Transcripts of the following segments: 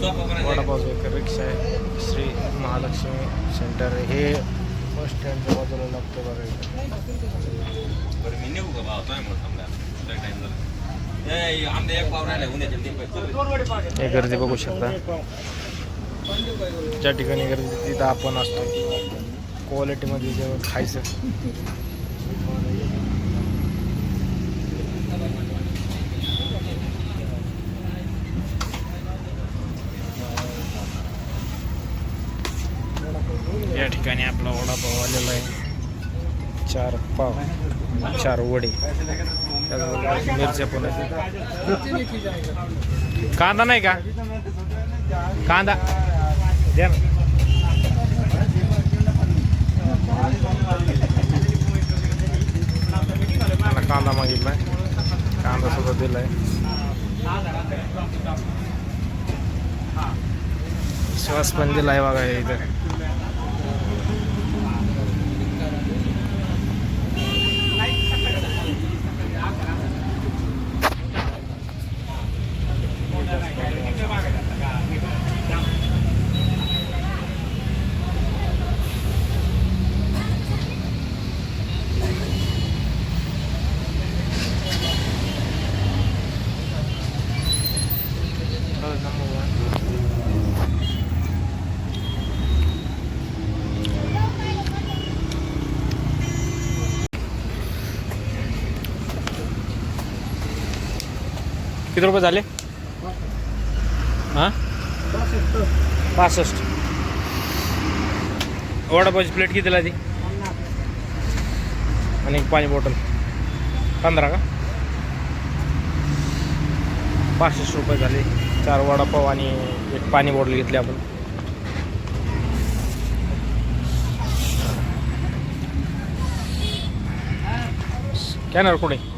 Vada pav baker रिक्षा आहे Shri Mahalakshmi centre हे बस स्टँडच्या बाजूला लागतं. बरं मी नेऊ का हे गर्दी बघू शकता. ज्या ठिकाणी गर्दी तिथं आपण असतो क्वालिटीमध्ये जेवण खायचं. या ठिकाणी आपला वडापाव आलेला आहे. चार पाव चार वडे. त्याचबरोबर मिरच्या पण कांदा नाही का? कांदा. द्या ना. कांदा मागितलाय. कांदा सुद्धा दिलाय. श्वास पण दिलाय बघा इथं. किती रुपये झाले? हां? पासष्ट. वडापावची प्लेट कितीला ती आणि एक पाणी बॉटल. पंधरा का? पासष्ट रुपये झाले. चार वडापाव आणि एक पाणी बॉटल घेतली आपण. कॅनर कुठे?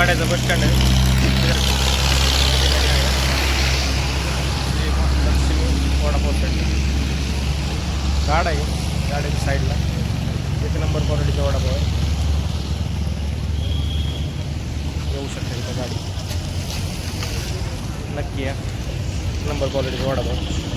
गाड्याचं बस स्टँड आहे. वडापाव गाड आहे गाड्याच्या साईडला. एक नंबर क्वालिटीचा वडापाव आहे. येऊ शकते इथं गाडी. नक्की या. नंबर क्वालिटीचा वडापाव.